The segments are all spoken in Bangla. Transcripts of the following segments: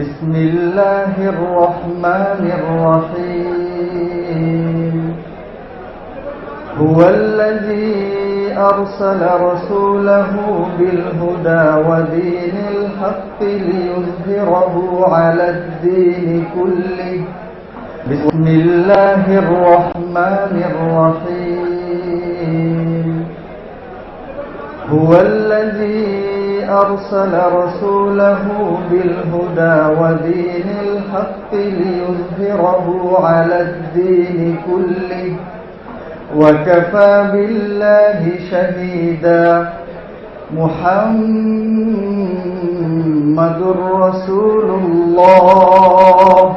بسم الله الرحمن الرحيم. هو الذي أرسل رسوله بالهدى ودين الحق ليظهره على الدين كله. بسم الله الرحمن الرحيم. هو الذي أرسل رسوله بالهدى ودين الحق ليظهره على الدين كله وكفى بالله شهيدا. محمد رسول الله.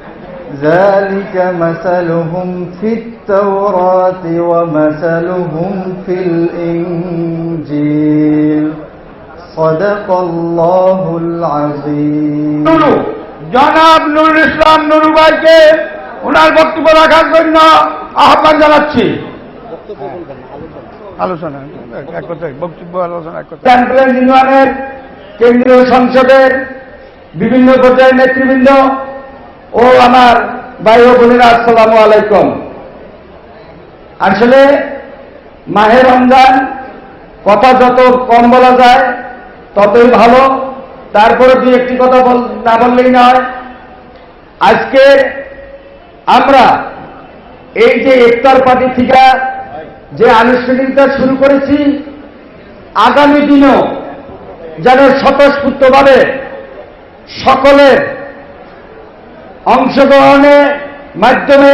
ذلك مثلهم في التوراة ومثلهم في الإنجيل صدق الله العظيم নুরু জনাব নুরুল ইসলাম নুরু ভাইকে ওনার বক্তব্য রাখার জন্য আহ্বান জানাচ্ছি আলোচনা এক কথায় বক্তব্য আলোচনা এক কথা চ্যাম্পিয়ন ইউনিয়নের কেন্দ্রীয় সংসদের বিভিন্ন পর্যায়ের নেতৃবৃন্দ ও আমার ভাই ও বোনেরা, আসসালামু আলাইকুম। আসলে মাহে রমজান, কথা যত কম বলা যায়, ততই ভালো। তারপরে দুই একটি কথা না বললেই নয়। আজকে আমরা এই যে ইফতার পার্টি থেকে যে আনুষ্ঠানিকতা শুরু করেছি, আগামী দিনও যেন স্বতঃস্ফূর্তভাবে সকলের অংশগ্রহণের মাধ্যমে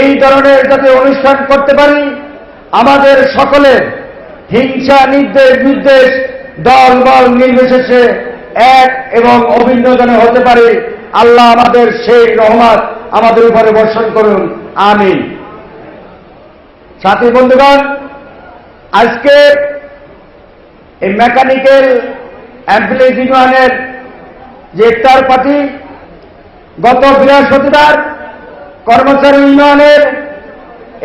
এই ধরনের যাতে অনুষ্ঠান করতে পারি, আমাদের সকলের হিংসা নির্দেশ নির্দেশ দল বল নির্বিশেষে এক এবং অভিন্ন হতে পারে। আল্লাহ আমাদের সেই রহমত আমাদের উপরে বর্ষণ করুন। আমিন। সাথী বন্ধুগণ, আজকে এই মেকানিক্যাল ইউনিয়নের যে ইফতার পার্টি গত বৃহস্পতিবার কর্মচারী ইউনিয়নের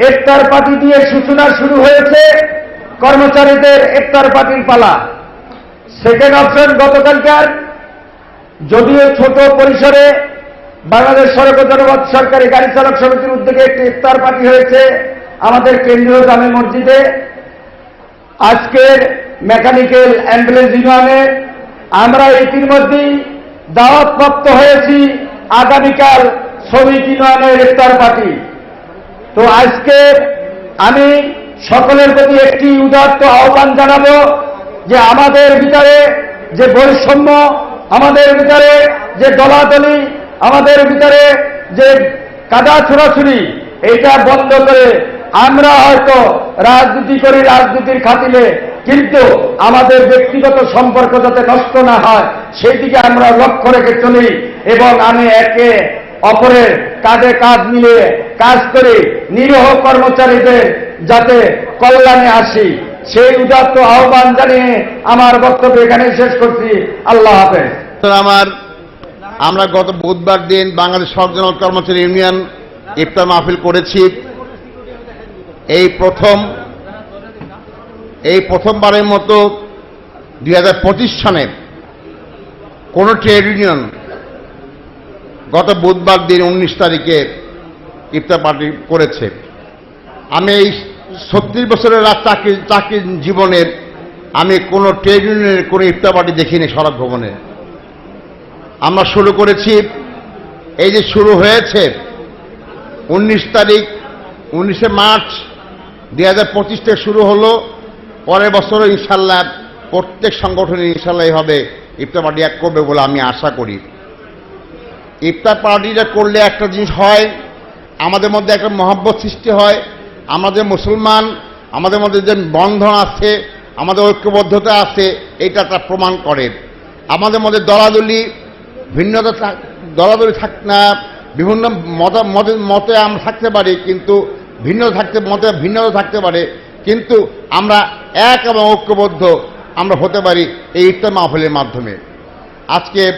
ইফতার পার্টি দিয়ে সূচনা শুরু হয়েছে কর্মচারীদের ইফতার পার্টির পালা। সেকেন্ড অপশন গতকালকার যদিও ছোট পরিসরে বাংলাদেশ সড়ক জনপথ সরকারি গাড়ি চালক সমিতির উদ্যোগে একটি ইফতার পার্টি হয়েছে আমাদের কেন্দ্রীয় জামে মসজিদে। আজকের মেকানিক্যাল অ্যাম্বুলেন্স ইউনিয়নে আমরা ইতিমধ্যেই দাওয়াতপ্রাপ্ত হয়েছি আগামীকাল শ্রমিক ইউনিয়নের ইফতার পার্টি। তো আজকে আমি সকলের প্রতি একটি উদাত্ত আহ্বান জানাব যে আমাদের ভিতরে যে বৈষম্য, আমাদের ভিতরে যে দলাদলি, আমাদের ভিতরে যে কাদা ছোড়াছুরি এইটা বন্ধ করে আমরা হয়তো রাজনীতি করি, রাজনীতির খাতিলে কিন্তু আমাদের ব্যক্তিগত সম্পর্ক যাতে নষ্ট না হয়, সেই দিকে আমরা লক্ষ্য রেখে চলি। এবং আমি একে অপরের কাঁধে কাঁধ মিলিয়ে কাজ করে নিরীহ কর্মচারীদের যাতে কল্যাণে আসি। সেই উদাত্ত আহ্বান জানিয়ে আমার বক্তব্য এখানে শেষ করছি। আল্লাহ হাফেজ। আমার আমরা গত বুধবার দিন বাংলাদেশ সরজন কর্মচারী ইউনিয়ন ইফতার মাহফিল করেছি। এই প্রথম এই প্রথমবারের মতো দুই সনে কোনো ট্রেড ইউনিয়ন গত বুধবার দিন উনিশ তারিখে ইফতার পার্টি করেছে। আমি এই ছত্রিশ বছরের চাকরি চাকরি জীবনের আমি কোনো ট্রেড ইউনিয়নের কোনো ইফতার পার্টি দেখিনি সড়ক ভবনে। আমরা শুরু করেছি, এই যে শুরু হয়েছে, উনিশ তারিখ, উনিশে মার্চ দুই হাজার পঁচিশ থেকে শুরু হলো, পরের বছরও ইনশাল্লাহ প্রত্যেক সংগঠনে ইনশাল্লাহ হবে ইফতার পার্টি এক করবে বলে আমি আশা করি। ইফতার পার্টিটা করলে একটা জিনিস হয়, আমাদের মধ্যে একটা মহব্বত সৃষ্টি হয়, আমাদের মুসলমান, আমাদের মধ্যে যে বন্ধন আছে, আমাদের ঐক্যবদ্ধতা আছে, এটা তা প্রমাণ করে। আমাদের মধ্যে দলাদলি, ভিন্নতা দলাদলি থাক না, বিভিন্ন মত, মতে- মতে আমরা থাকতে পারি, কিন্তু ভিন্ন থাকতে, মতে ভিন্নতা থাকতে পারে, কিন্তু আমরা এক এবং ঐক্যবদ্ধ আমরা হতে পারি এই ইফতার মাহফিলের মাধ্যমে। আজকে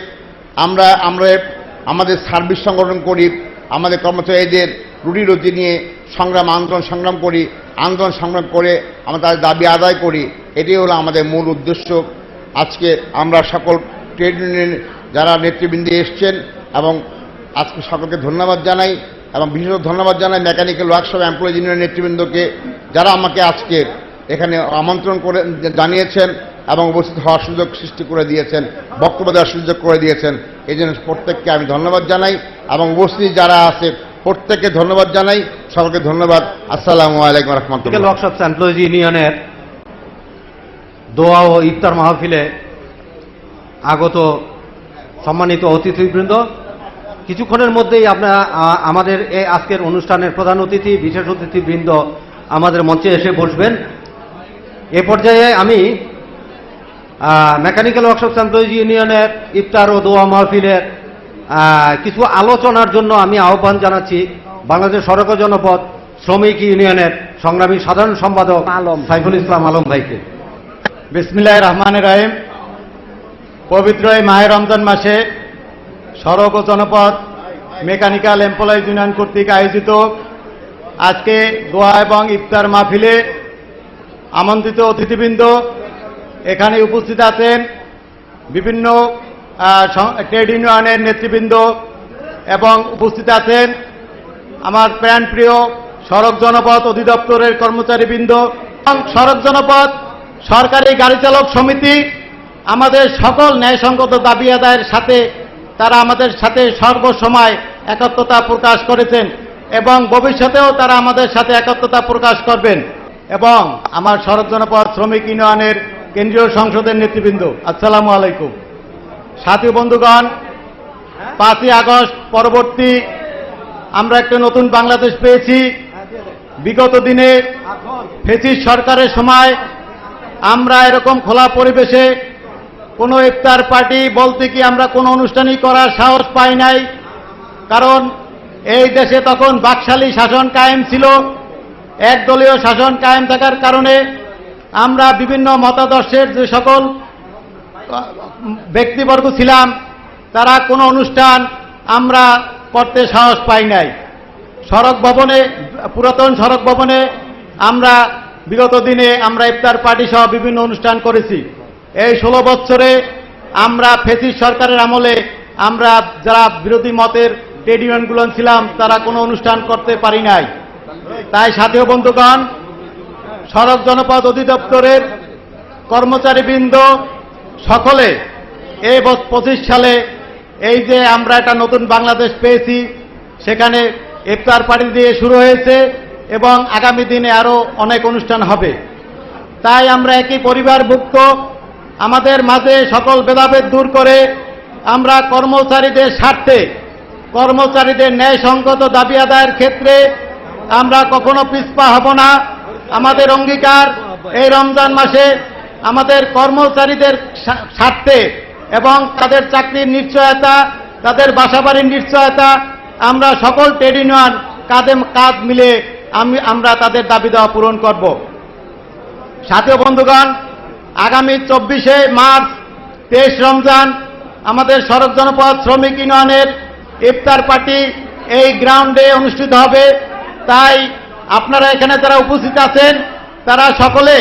আমরা আমরা আমাদের সার্ভিস সংগঠন করি, আমাদের কর্মচারীদের রুটি রুটি নিয়ে সংগ্রাম, আন্দোলন সংগ্রাম করি, আন্দোলন সংগ্রাম করে আমরা তাদের দাবি আদায় করি এটি হলো আমাদের মূল উদ্দেশ্য। আজকে আমরা সকল ট্রেড ইউনিয়ন যারা নেতৃবৃন্দ এসছেন এবং আজকে সকলকে ধন্যবাদ জানাই এবং বিশেষ ধন্যবাদ জানাই মেকানিক্যাল ওয়ার্কশপ এমপ্লয়িজ ইউনিয়ন নেতৃবৃন্দকে, যারা আমাকে আজকে এখানে আমন্ত্রণ করে জানিয়েছেন। এবং উপস্থিত হওয়ার সুযোগ সৃষ্টি করে দিয়েছেন, বক্তব্য দেওয়ার সুযোগ করে দিয়েছেন। এই জন্য প্রত্যেককে আমি ধন্যবাদ জানাই এবং উপস্থিত যারা আছে প্রত্যেককে ধন্যবাদ জানাই। সকলকে ধন্যবাদ। আসসালামু আলাইকুম রহমতুল্লাহ। ইউনিয়নের দোয়া ও ইফতার মাহফিলে আগত সম্মানিত অতিথিবৃন্দ। কিছুক্ষণের মধ্যেই আপনারা আমাদের এই আজকের অনুষ্ঠানের প্রধান অতিথি, বিশেষ অতিথিবৃন্দ আমাদের মঞ্চে এসে বসবেন। এ পর্যায়ে আমি মেকানিক্যাল ওয়ার্কশপস এমপ্লয়িজ ইউনিয়নের ইফতার ও দোয়া মাহফিলের কিছু আলোচনার জন্য আমি আহ্বান জানাচ্ছি বাংলাদেশ সড়ক ও জনপথ শ্রমিক ইউনিয়নের সংগ্রামী সাধারণ সম্পাদক আলম। সাইফুল ইসলাম আলম ভাইকে। বিসমিল্লাহ রহমান রাহিম। পবিত্র এই মাহে রমজান মাসে সড়ক ও জনপথ মেকানিক্যাল এমপ্লয়িজ ইউনিয়ন কর্তৃক আয়োজিত আজকে দোয়া এবং ইফতার মাহফিলে আমন্ত্রিত অতিথিবৃন্দ এখানে উপস্থিত আছেন বিভিন্ন ট্রেড ইউনিয়নের নেতৃবৃন্দ এবং উপস্থিত আছেন আমার প্রাণপ্রিয় সড়ক জনপথ অধিদপ্তরের কর্মচারীবৃন্দ এবং সড়ক জনপথ সরকারি গাড়ি চালক সমিতি, আমাদের সকল ন্যায়সঙ্গত দাবি আদায়ের সাথে তারা আমাদের সাথে সর্বসময় একাত্মতা প্রকাশ করেছেন এবং ভবিষ্যতেও তারা আমাদের সাথে একাত্মতা প্রকাশ করবেন এবং আমার সড়ক জনপথ শ্রমিক ইউনিয়নের কেন্দ্রীয় সংসদের নেতৃবৃন্দ, আসসালামু আলাইকুম। সাথী বন্ধুগণ, পাঁচই আগস্ট পরবর্তী আমরা একটা নতুন বাংলাদেশ পেয়েছি। বিগত দিনে ফেসিস সরকারের সময় আমরা এরকম খোলা পরিবেশে কোনো ইফতার পার্টি বলতে কি আমরা কোনো অনুষ্ঠানই করার সাহস পাই নাই। কারণ এই দেশে তখন বাকশালী শাসন কায়েম ছিল, একদলীয় শাসন কায়েম থাকার কারণে আমরা বিভিন্ন মতাদর্শের যে সকল ব্যক্তিবর্গ ছিলাম, তারা কোনো অনুষ্ঠান আমরা করতে সাহস পাই নাই। সড়ক ভবনে, পুরাতন সড়ক ভবনে আমরা বিগত দিনে আমরা ইফতার পার্টি সহ বিভিন্ন অনুষ্ঠান করেছি। এই ষোলো বছরে আমরা ফেসিস সরকারের আমলে আমরা যারা বিরোধী মতের ট্রেড ইউনিয়নগুলো ছিলাম, তারা কোনো অনুষ্ঠান করতে পারি নাই। তাই সাথীয় বন্ধুগণ সড়ক জনপদ অধিদপ্তরের কর্মচারীবৃন্দ সকলে এই পঁচিশ সালে এই যে আমরা একটা নতুন বাংলাদেশ পেয়েছি, সেখানে ইফতার পার্টি দিয়ে শুরু হয়েছে এবং আগামী দিনে আরও অনেক অনুষ্ঠান হবে। তাই আমরা একই পরিবারভুক্ত, আমাদের মাঝে সকল ভেদাভেদ দূর করে আমরা কর্মচারীদের স্বার্থে, কর্মচারীদের ন্যায়সঙ্গত দাবি আদায়ের ক্ষেত্রে আমরা কখনো পিছপা হব না। আমাদের অঙ্গীকার এই রমজান মাসে আমাদের কর্মচারীদের স্বার্থে এবং তাদের চাকরির নিশ্চয়তা, তাদের বাসাবাড়ির নিশ্চয়তা, আমরা সকল ট্রেড ইউনিয়ন কাঁধে কাঁধ মিলে আমি, আমরা তাদের দাবি দেওয়া পূরণ করব। সাথীয় বন্ধুগণ, আগামী চব্বিশে মার্চ, তেইশ রমজান, আমাদের সড়ক জনপদ শ্রমিক ইউনিয়নের ইফতার পার্টি এই গ্রাউন্ডে অনুষ্ঠিত হবে। তাই আপনারা এখানে যারা উপস্থিত আছেন, তারা সকলে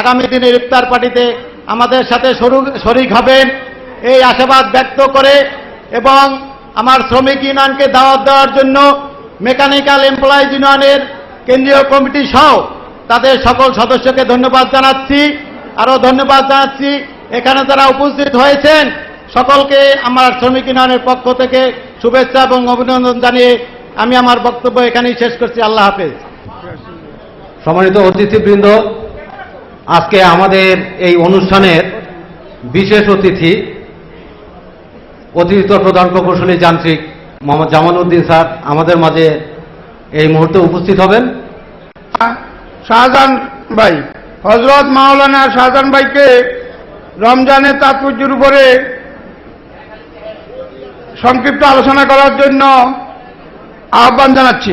আগামী দিনের ইফতার পার্টিতে আমাদের সাথে শরিক হবেন। এই আশাবাদ ব্যক্ত করে এবং আমার শ্রমিক ইউনিয়নকে দাওয়াত দেওয়ার জন্য মেকানিক্যাল এমপ্লয়িজ ইউনিয়নের কেন্দ্রীয় কমিটি সহ তাদের সকল সদস্যকে ধন্যবাদ জানাচ্ছি। আরও ধন্যবাদ জানাচ্ছি। এখানে যারা উপস্থিত হয়েছেন, সকলকে আমার শ্রমিক ইউনিয়নের পক্ষ থেকে শুভেচ্ছা এবং অভিনন্দন জানিয়ে আমি আমার বক্তব্য এখানেই শেষ করছি। আল্লাহ হাফেজ। সম্মানিত অতিথিবৃন্দ, আজকে আমাদের এই অনুষ্ঠানের বিশেষ অতিথি অতিরিক্ত প্রধান প্রকৌশলী যান্ত্রিক মোহাম্মদ জামাল উদ্দিন স্যার আমাদের মাঝে এই মুহূর্তে উপস্থিত হবেন। শাহজাহান ভাই হজরত মাওলানা শাহজাহান ভাইকে রমজানের তাৎপর্যের উপরে সংক্ষিপ্ত আলোচনা করার জন্য আহ্বান জানাচ্ছি।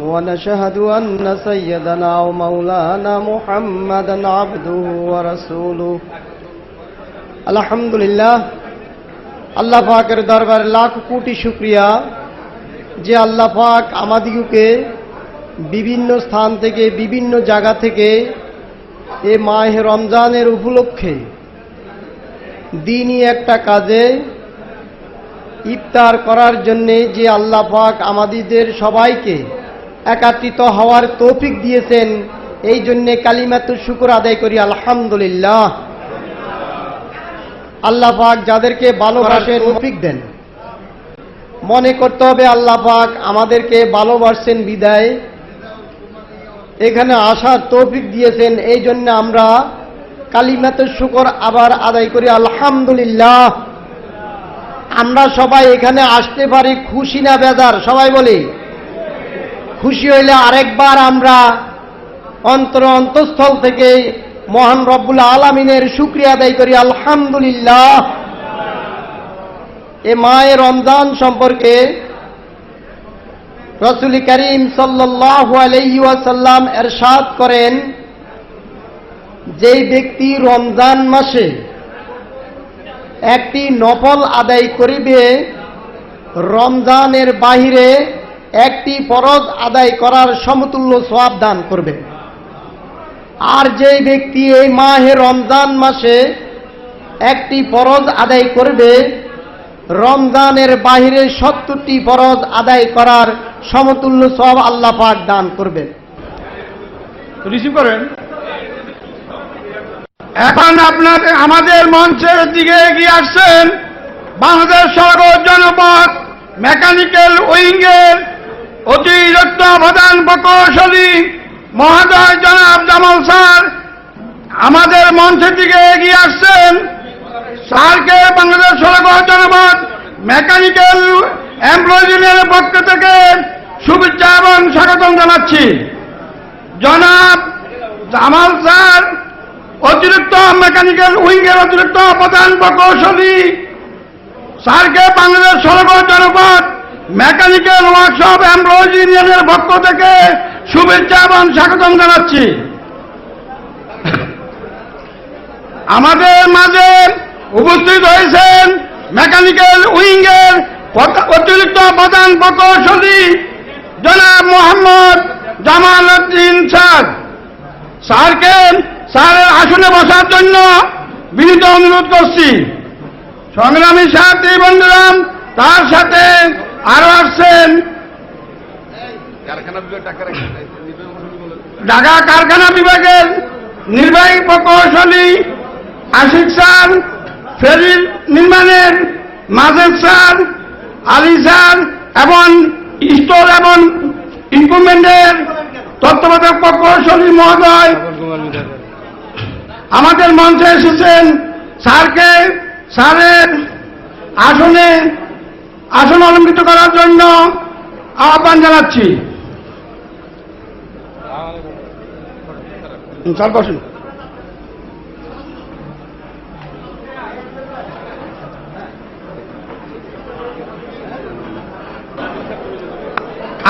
ونشهد أن سيدنا ومولانا محمدا عبده ورسوله الحمد لله আল্লাহ পাকের দরবারে লাখ কোটি শুক্রিয়া যে আল্লাহ পাক আমাদিগকে বিভিন্ন স্থান থেকে বিভিন্ন জায়গা থেকে এ মাহে রমজানের উপলক্ষে দিনই একটা কাজে ইফতার করার জন্যে যে আল্লাহ পাক আমাদের সবাইকে একাত্রিত হওয়ার তৌফিক দিয়েছেন এই জন্যে কালিমাতুর শুকুর আদায় করি আলহামদুলিল্লাহ। আল্লাহ পাক যাদেরকে ভালোবাসেন তৌফিক দেন। মনে করতে হবে আল্লাহ পাক আমাদেরকে ভালোবাসছেন বিদায়। এখানে আসার তৌফিক দিয়েছেন এই জন্য আমরা কালিমাতুর শুকর আবার আদায় করি আলহামদুলিল্লাহ। আমরা সবাই এখানে আসতে পারি খুশি না বেজার সবাই বলি। খুশি হইলে আরেকবার আমরা অন্তর অন্তঃস্থল থেকে মহান রব্বুল আলমিনের শুক্রিয়া আদায় করি, আলহামদুলিল্লাহ। এ মায়ের রমজান সম্পর্কে রসুল করিম আলাইসাল্লাম এরশাদ করেন যেই ব্যক্তি রমজান মাসে একটি নফল আদায় করিবে, রমজানের বাহিরে একটি ফরজ আদায় করার সমতুল্য সোয়াব দান করবে। আর যেই ব্যক্তি এই মাহে রমজান মাসে একটি ফরজ আদায় করবে রমজানের বাহিরে সত্তরটি ফরজ আদায় করার সমতুল্য সব আল্লাহ পাক দান করবেন। রিসিভ করেন? এখন আপনার আমাদের মঞ্চের দিকে এগিয়ে আসছেন বাংলাদেশ সড়ক জনপথ মেকানিক্যাল উইংয়ের অতিরিক্ত প্রধান প্রকৌশলী মহোদয় জনাব জামাল স্যার, আমাদের মঞ্চের দিকে এগিয়ে আসছেন স্যারকে বাংলাদেশ সড়ক জনপথ মেকানিক্যাল এমপ্লয়িজ ইউনিয়নের পক্ষ থেকে শুভেচ্ছা এবং স্বাগতম জানাচ্ছি। জনাব জামাল স্যার, অতিরিক্ত মেকানিক্যাল উইংয়ের অতিরিক্ত প্রধান প্রকৌশলী স্যারকে বাংলাদেশ সড়ক জনপদ মেকানিক্যাল ওয়ার্কশপ এমপ্লয়িজ ইউনিয়নের পক্ষ থেকে শুভেচ্ছা এবং স্বাগতম জানাচ্ছি। আমাদের মাঝে উপস্থিত হয়েছেন মেকানিক্যাল উইংয়ের অতিরিক্ত প্রধান প্রকৌশলী জনাব মোহাম্মদ জামাল উদ্দিন স্যার। স্যারকে স্যারের আসনে বসার জন্য বিনীত অনুরোধ করছি। সংগ্রামী সাথী বন্ধুরাম, তার সাথে আরও আসছেন। ঢাকা কারখানা বিভাগের নির্বাহী প্রকৌশলী আশিক স্যার ফেরি নির্মাণের মাজেদ স্যার আলী স্যার এবং স্টোর এবং ইকুইপমেন্টের তত্ত্বাবধায়ক প্রকৌশলী মহোদয়। আমাদের মঞ্চে এসেছেন স্যারকে স্যারের আসনে আসন অলঙ্কৃত করার জন্য আহ্বান জানাচ্ছি।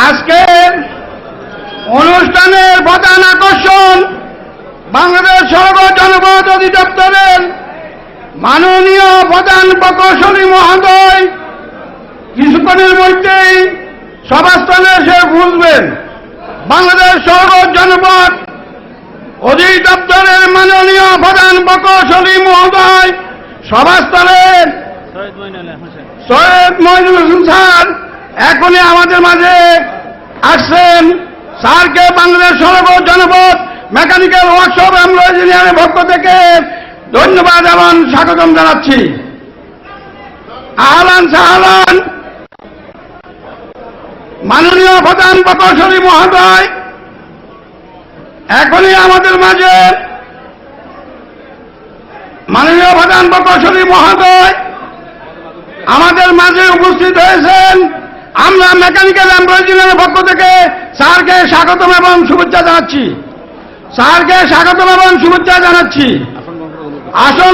আজকের অনুষ্ঠানের প্রধান আকর্ষণ বাংলাদেশ সড়ক জনপথ অধিদপ্তরের মাননীয় প্রধান প্রকৌশলী মহোদয় মধ্যেই সভাস্থলে এসে বুঝবেন বাংলাদেশ সড়ক জনপথ অধিদপ্তরের মাননীয় প্রধান প্রকৌশলী মহোদয় সভাস্থলে সৈয়দ মহিনুল হোসেন। স্যার এখনই আমাদের মাঝে আসছেন স্যারকে বাংলাদেশ সড়ক জনপথ মেকানিক্যাল ওয়ার্কশপ এমপ্লয়েজ ইউনিয়নের পক্ষ থেকে ধন্যবাদ এবং স্বাগতম জানাচ্ছি। আহলান সাহলান। মাননীয় প্রধান প্রকৌশলী মহোদয়, এখনই আমাদের মাঝে। মাননীয় প্রধান প্রকৌশলী মহোদয়, আমাদের মাঝে উপস্থিত হয়েছেন আমরা মেকানিক্যাল এমপ্লয়িজের পক্ষ থেকে স্যারকে স্বাগতম এবং শুভেচ্ছা জানাচ্ছি। স্যারকে স্বাগতম এবং শুভেচ্ছা জানাচ্ছি। আসন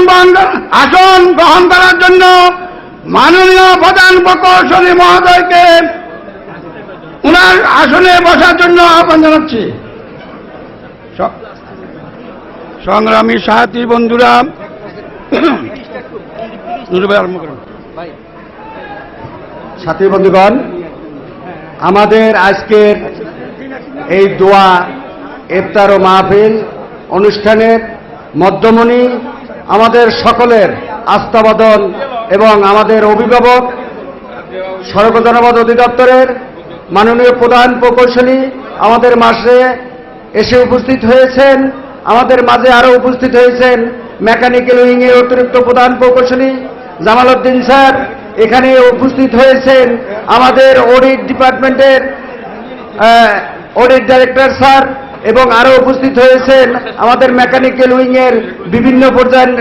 আসন গ্রহণ করার জন্য মাননীয় প্রধান প্রকৌশলী মহোদয়কে উনার আসনে বসার জন্য আহ্বান জানাচ্ছি সংগ্রামী সাথী বন্ধুরা। সাথী বন্ধুগণ, আমাদের আজকের এই দোয়া, ইফতার ও মাহফিল অনুষ্ঠানের মধ্যমণি আমাদের সকলের আস্থাবাদন এবং আমাদের অভিভাবক, সড়ক জনপদ অধিদপ্তরের মাননীয় প্রধান প্রকৌশলী আমাদের মাসে এসে উপস্থিত হয়েছেন। আমাদের মাঝে আরও উপস্থিত হয়েছেন মেকানিক্যাল উইংয়ের অতিরিক্ত প্রধান প্রকৌশলী জামাল উদ্দিন স্যার। এখানে উপস্থিত হয়েছেন আমাদের অডিট ডিপার্টমেন্টের অডিট ডাইরেক্টর স্যার এবং আরও উপস্থিত হয়েছেন আমাদের মেকানিক্যাল উইংয়ের বিভিন্ন পর্যায়ের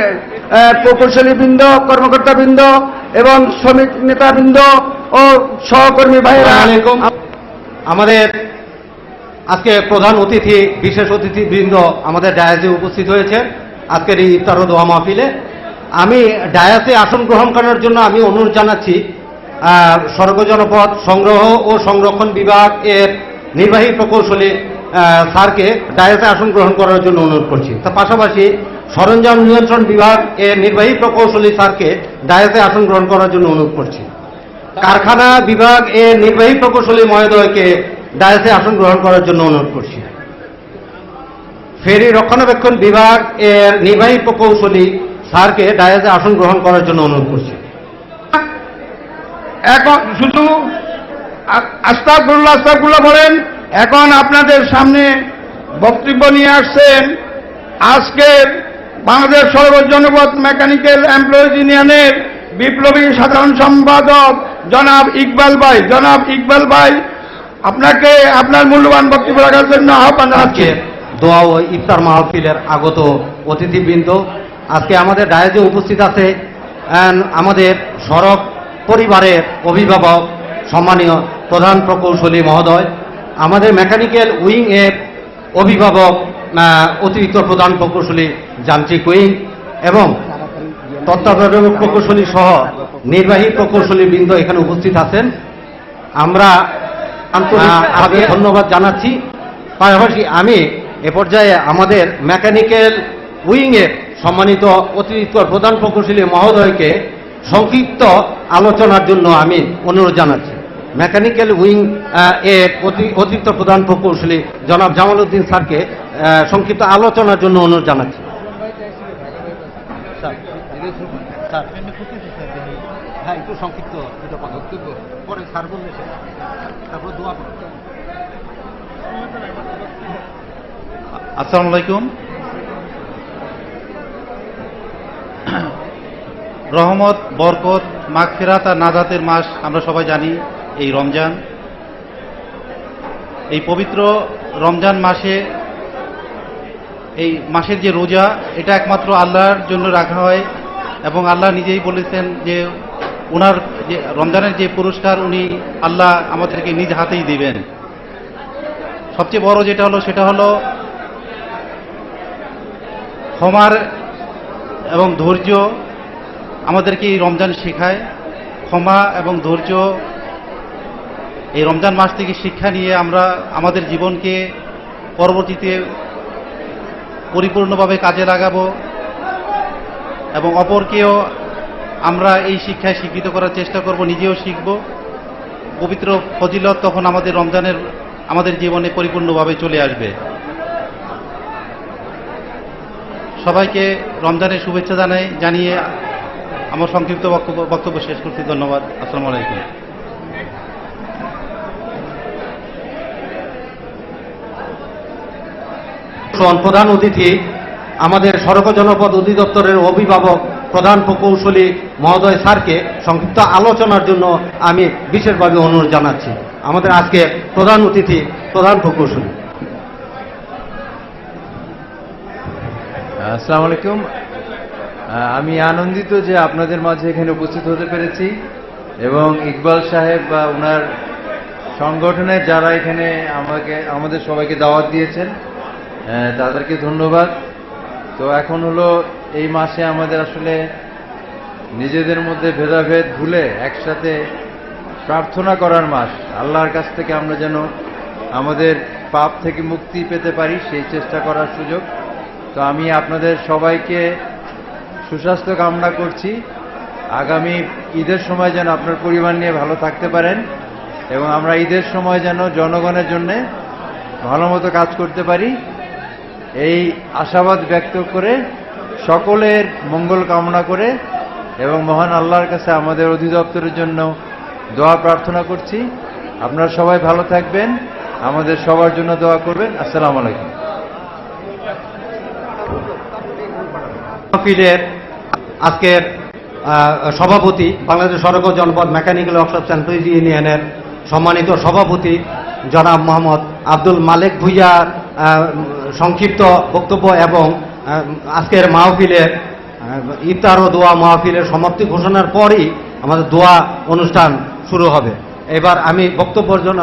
প্রকৌশলীবৃন্দ, কর্মকর্তাবৃন্দ এবং শ্রমিক নেতাবৃন্দ। ও সহকর্মী ভাইয়েরা আমাদের আজকে প্রধান অতিথি বিশেষ অতিথি বৃন্দ আমাদের ডায়াসে উপস্থিত হয়েছে। আজকের এই ইফতার দোয়া মাহফিলে। আমি ডায়াসে আসন গ্রহণ করার জন্য আমি অনুরোধ জানাচ্ছি আহ, সর্বজনপদ সংগ্রহ ও সংরক্ষণ বিভাগ এর নির্বাহী প্রকৌশলী স্যারকে ডায়াসে আসন গ্রহণ করার জন্য অনুরোধ করছি। তার পাশাপাশি সরঞ্জাম নিয়ন্ত্রণ বিভাগ এর নির্বাহী প্রকৌশলী স্যারকে ডায়াসে আসন গ্রহণ করার জন্য অনুরোধ করছি। কারখানা বিভাগ এর নির্বাহী প্রকৌশলী মহোদয়কে ডায়াসে আসন গ্রহণ করার জন্য অনুরোধ করছি। ফেরি রক্ষণাবেক্ষণ বিভাগ এর নির্বাহী প্রকৌশলী স্যারকে ডায়াসে আসন গ্রহণ করার জন্য অনুরোধ করছি। এখন শুধু আস্তাকুল্লাহ আস্তাকুল্লাহ বলেন, এখন আপনাদের সামনে বক্তব্য নিয়ে আসছেন আজকের বাংলাদেশ সর্বজনপদ মেকানিক্যাল এমপ্লয়িজ ইউনিয়নের বিপ্লবী সাধারণ সম্পাদক জনাব ইকবাল ভাই, জনাব ইকবাল ভাই, আপনাকে আপনার মূল্যবান বক্তব্য রাখার জন্য আহ্বান জানাচ্ছি। দোয়া ও ইফতার মাহফিলের আগত অতিথিবৃন্দ, আজকে আমাদের ডায়াজে উপস্থিত আছে আমাদের সড়ক পরিবারের অভিভাবক সম্মানীয় প্রধান প্রকৌশলী মহোদয়, আমাদের মেকানিক্যাল উইং এর অভিভাবক অতিরিক্ত প্রধান প্রকৌশলী যান্ত্রিক উইং, এবং তত্ত্বাবধায়ক প্রকৌশলী সহ নির্বাহী প্রকৌশলী বৃন্দ এখানে উপস্থিত আছেন। আমরা আন্তরিকভাবে ধন্যবাদ জানাচ্ছি। পাশাপাশি আমি এ পর্যায়ে আমাদের মেকানিক্যাল উইংয়ের সম্মানিত অতিরিক্ত প্রধান প্রকৌশলী মহোদয়কে সংক্ষিপ্ত আলোচনার জন্য আমি অনুরোধ জানাচ্ছি। মেকানিক্যাল উইং এর অতিরিক্ত প্রধান প্রকৌশলী জনাব জামাল উদ্দিন স্যারকে সংক্ষিপ্ত আলোচনার জন্য অনুরোধ জানাচ্ছি। হ্যাঁ একটু সংক্ষিপ্ত পরে স্যার বললে তারপর দোয়া আসসালামু আলাইকুম। রহমত, বরকত, মাগফিরাত আর নাজাতের মাস আমরা সবাই জানি এই রমজান। এই পবিত্র রমজান মাসে, এই মাসের যে রোজা, এটা একমাত্র আল্লাহর জন্য রাখা হয়। এবং আল্লাহ নিজেই বলেছেন যে ওনার যে রমজানের যে পুরস্কার, উনি আল্লাহ আমাদেরকে নিজ হাতেই দিবেন। সবচেয়ে বড় যেটা হলো, সেটা হলো ক্ষমার এবং ধৈর্য আমাদেরকে এই রমজান শেখায়। ক্ষমা এবং ধৈর্য এই রমজান মাস থেকে শিক্ষা নিয়ে আমরা আমাদের জীবনকে পরবর্তীতে পরিপূর্ণভাবে কাজে লাগাবো। এবং অপরকেও আমরা এই শিক্ষায় শিক্ষিত করার চেষ্টা করব, নিজেও শিখব। পবিত্র ফজিলত তখন আমাদের রমজানের, আমাদের জীবনে পরিপূর্ণভাবে চলে আসবে। সবাইকে রমজানের শুভেচ্ছা জানাই, জানিয়ে আমার সংক্ষিপ্ত বক্তব্য শেষ করছি। ধন্যবাদ। আসসালামু আলাইকুম। প্রধান অতিথি আমাদের সড়ক জনপদ অধিদপ্তরের অভিভাবক প্রধান প্রকৌশলী মহোদয় স্যারকে সংক্ষিপ্ত আলোচনার জন্য আমি বিশেষভাবে অনুরোধ জানাচ্ছি। আমাদের আজকে প্রধান অতিথি, প্রধান প্রকৌশলী। আসসালামু আলাইকুম। আমি আনন্দিত যে আপনাদের মাঝে এখানে উপস্থিত হতে পেরেছি এবং ইকবাল সাহেব বা ওনার সংগঠনের যারা এখানে আমাকে, আমাদের সবাইকে দাওয়াত দিয়েছেন তাদেরকে ধন্যবাদ। তো এখন হলো এই মাসে আমাদের আসলে নিজেদের মধ্যে ভেদাভেদ ভুলে একসাথে প্রার্থনা করার মাস। আল্লাহর কাছ থেকে আমরা যেন আমাদের পাপ থেকে মুক্তি পেতে পারি, সেই চেষ্টা করার সুযোগ। তো আমি আপনাদের সবাইকে সুস্বাস্থ্য কামনা করছি। আগামী ঈদের সময় যেন আপনার পরিবার নিয়ে ভালো থাকতে পারেন এবং আমরা ঈদের সময় যেন জনগণের জন্য ভালো মতো কাজ করতে পারি। এই আশাবাদ ব্যক্ত করে সকলের মঙ্গল কামনা করে এবং মহান আল্লাহর কাছে আমাদের অধিদপ্তরের জন্য দোয়া প্রার্থনা করছি। আপনারা সবাই ভালো থাকবেন আমাদের সবার জন্য দোয়া করবেন। আসসালাম আলাইকুম। মাহফিলের আজকের সভাপতি বাংলাদেশ সড়ক জনপদ মেকানিক্যাল ওয়ার্কশপ সেন্ট্রাল ইউনিয়নের সম্মানিত সভাপতি জনাব মোহাম্মদ আব্দুল মালেক ভুইয়া। আহ, সংক্ষিপ্ত বক্তব্য এবং আজকের মাহফিলের ইফতার ও দোয়া মাহফিলের সমাপ্তি ঘোষণার পরই আমাদের দোয়া অনুষ্ঠান শুরু হবে। এবার আমি বক্তব্যের জন্য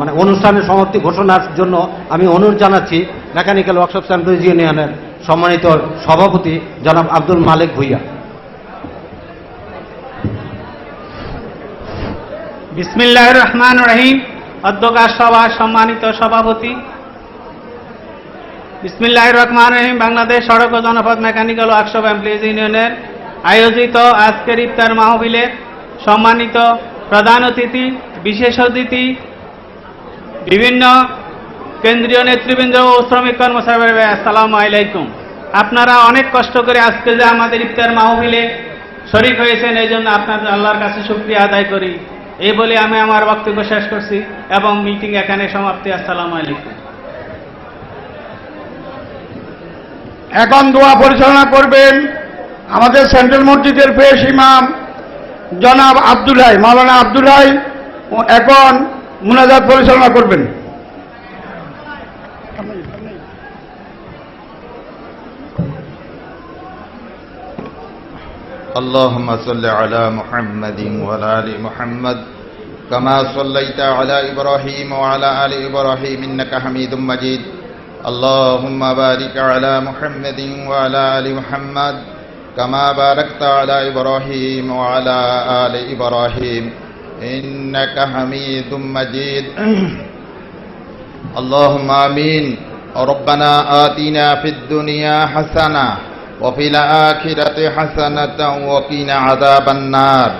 মানে অনুষ্ঠানের সমাপ্তি ঘোষণার জন্য আমি অনুরোধ জানাচ্ছি মেকানিক্যাল ওয়ার্কশপ সেন্ট্রাল ইউনিয়নের সম্মানিত সভাপতি জনাব আব্দুল মালিক ভুইয়া। বিসমিল্লাহ রহমান রহিম। অধ্যকার সভা সম্মানিত সভাপতি বিসমিল্লাহ রহমান রহিম। বাংলাদেশ সড়ক ও জনপদ মেকানিক্যাল ওয়ার্কশপ এমপ্লয়িজ ইউনিয়নের আয়োজিত আজকের ইফতার মাহফিলের সম্মানিত প্রধান অতিথি, বিশেষ অতিথি, বিভিন্ন কেন্দ্রীয় নেতৃবৃন্দ ও শ্রমিক কর্মচারী আসসালামু আলাইকুম। আপনারা অনেক কষ্ট করে আজকে যে আমাদের ইফতার মাহবিলে শরিক হয়েছেন, এই জন্য আপনাদের আল্লাহর কাছে শুক্রিয়া আদায় করি। এই বলে আমি আমার বক্তব্য শেষ করছি এবং মিটিং এখানে সমাপ্তি। আসসালামু আলাইকুম। এখন দোয়া পরিচালনা করবেন আমাদের সেন্ট্রাল মসজিদের পেশ ইমাম জনাব আব্দুল্লাহ মাওলানা আব্দুল্লাহ এখন মুনাজাত পরিচালনা করবেন اللهم صل على محمد وعلى ال محمد كما صليت على ابراهيم وعلى ال ابراهيم انك حميد مجيد اللهم بارك على محمد وعلى آل محمد كما باركت على إبراهيم وعلى آل إبراهيم. إنك حميد مجيد. اللهم آمين. ربنا آتنا في الدنيا حسنة وفي الآخرة حسنة وقنا عذاب النار.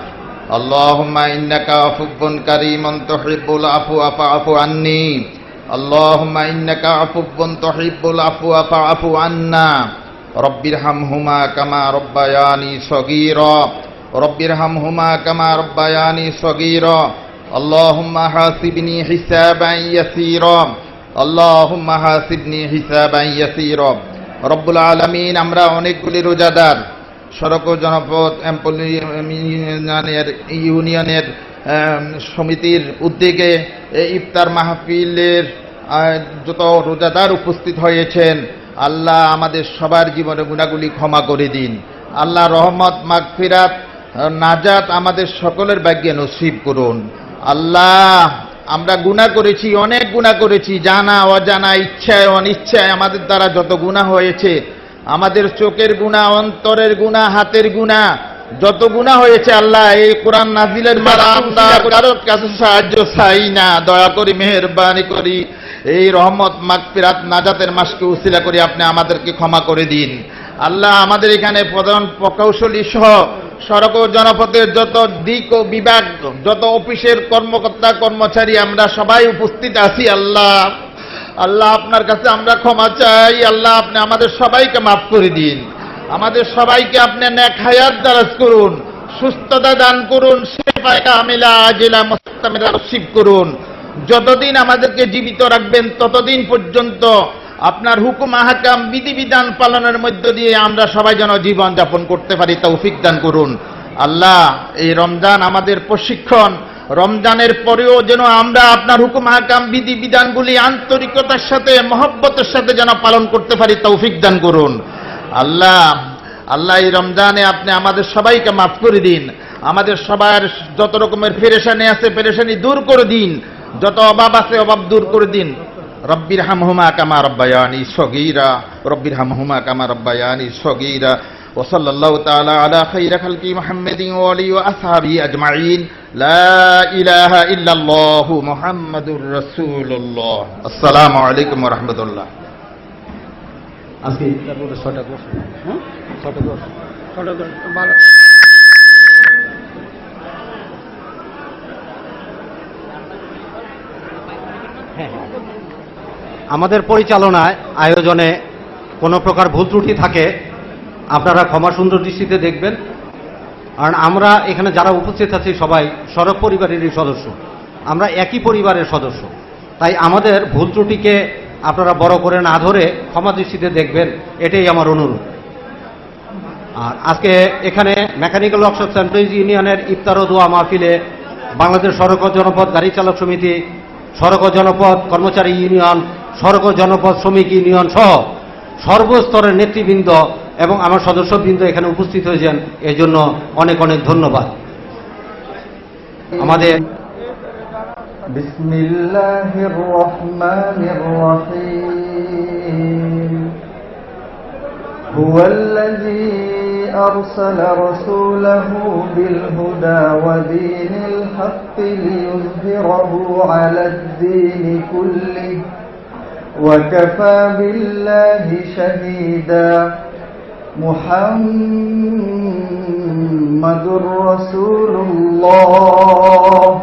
اللهم إنك عفو كريم تحب العفو فاعف عني. اللهم إنك عفو تحب العفو فاعف عنا رب ارحمهما كما ربياني صغيرا رب ارحمهما كما ربياني صغيرا اللهم حاسبني حسابا يسيرا اللهم حاسبني حسابا يسيرا রব্বুল আলমিন আমরা অনেকগুলি রোজাদার সড়ক ও জনপদ এমপ্লয়ি ইউনিয়নের ইউনিয়নের আম, সমিতির উদ্যোগে এই ইফতার মাহফিলের আহ, যত রোজাদার উপস্থিত হয়েছেন, আল্লাহ আমাদের সবার জীবনে গুণাগুলি ক্ষমা করে দিন। আল্লাহ রহমত, মাগফিরাত, নাজাত আমাদের সকলের ভাগ্যে নসিব করুন। আল্লাহ, আমরা গুণা করেছি, অনেক গুণা করেছি, জানা, অজানা, ইচ্ছায়, অনিচ্ছায় আমাদের দ্বারা যত গুণা হয়েছে, আমাদের চোখের গুণা, অন্তরের গুণা, হাতের গুণা যত গুণা হয়েছে আল্লাহ এই কোরআন নাজিলের দ্বারা আমরা কারোর কাছে সাহায্য চাই না। দয়া করি মেহরবানি করি। এই রহমত মাগফিরাত নাজাতের মাসকে উসিলা করে। আপনি আমাদেরকে ক্ষমা করে দিন। আল্লাহ আমাদের এখানে প্রধান প্রকৌশলী সহ সড়ক ও জনপথের যত দিক ও বিভাগ যত অফিসের কর্মকর্তা কর্মচারী আমরা সবাই উপস্থিত আছি আল্লাহ। আল্লাহ আপনার কাছে আমরা ক্ষমা চাই। আল্লাহ আপনি আমাদের সবাইকে মাফ করে দিন। আমাদের সবাইকে আপনি নেক হায়াত দারাজ করুন, সুস্থতা দান করুন করুন। যতদিন আমাদেরকে জীবিত রাখবেন ততদিন পর্যন্ত আপনার হুকুম, আহাকাম, বিধিবিধান পালনের মধ্য দিয়ে আমরা সবাই যেন জীবন যাপন করতে পারি, তৌফিক দান করুন। আল্লাহ, এই রমজান আমাদের প্রশিক্ষণ। রমজানের পরেও যেন আমরা আপনার হুকুম হাকাম বিধি বিধানগুলি আন্তরিকতার সাথে, মহব্বতের সাথে যেন পালন করতে পারি, তৌফিক দান করুন। আল্লাহ আল্লাহ এই রমজানে আপনি আমাদের সবাইকে মাফ করে দিন আমাদের সবার যত রকমের পেরেশানি আছে পেরেশানি দূর করে দিন যত অভাব আছে অভাব দূর করে দিন রব্বির হামহুমা কামা রব্বায়ানি সগীরা রব্বির হামহুমা কামা রব্বায়ানি সগীরা وصلى الله تعالى على خير خلق محمد وعلي وأصحابه أجمعين لا إله إلا الله محمد رسول الله السلام عليكم ورحمة الله আজকে দশ হ্যাঁ ছয়টা দশ আমাদের পরিচালনায়, আয়োজনে কোনো প্রকার ভুল ত্রুটি থাকে, আপনারা ক্ষমা সুন্দর দৃষ্টিতে দেখবেন। কারণ আমরা এখানে যারা উপস্থিত আছি সবাই সড়ক পরিবারেরই সদস্য। আমরা একই পরিবারের সদস্য। তাই আমাদের ভুল ত্রুটিকে আপনারা বড় করে না ধরে ক্ষমা দৃষ্টিতে দেখবেন, এটাই আমার অনুরোধ। আর আজকে এখানে মেকানিক্যাল ওয়ার্কশপ সেন্ট্রাল ইউনিয়নের ইফতার ও দোয়া মাহফিলে বাংলাদেশ সড়ক ও জনপদ গাড়ি চালক সমিতি, সড়ক ও জনপদ কর্মচারী ইউনিয়ন, সড়ক ও জনপদ শ্রমিক ইউনিয়ন সহ সর্বস্তরের নেতৃবৃন্দ এবং আমার সদস্যবৃন্দ এখানে উপস্থিত হয়েছেন এর জন্য অনেক অনেক ধন্যবাদ। আমাদের بسم الله الرحمن الرحيم. هو الذي أرسل رسوله بالهدى ودين الحق ليظهره على الدين كله وكفى بالله شهيدا. محمد رسول الله.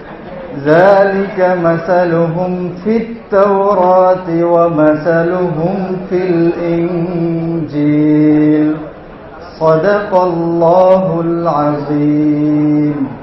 ذلك مثلهم في التوراة ومثلهم في الإنجيل. صدق الله العظيم.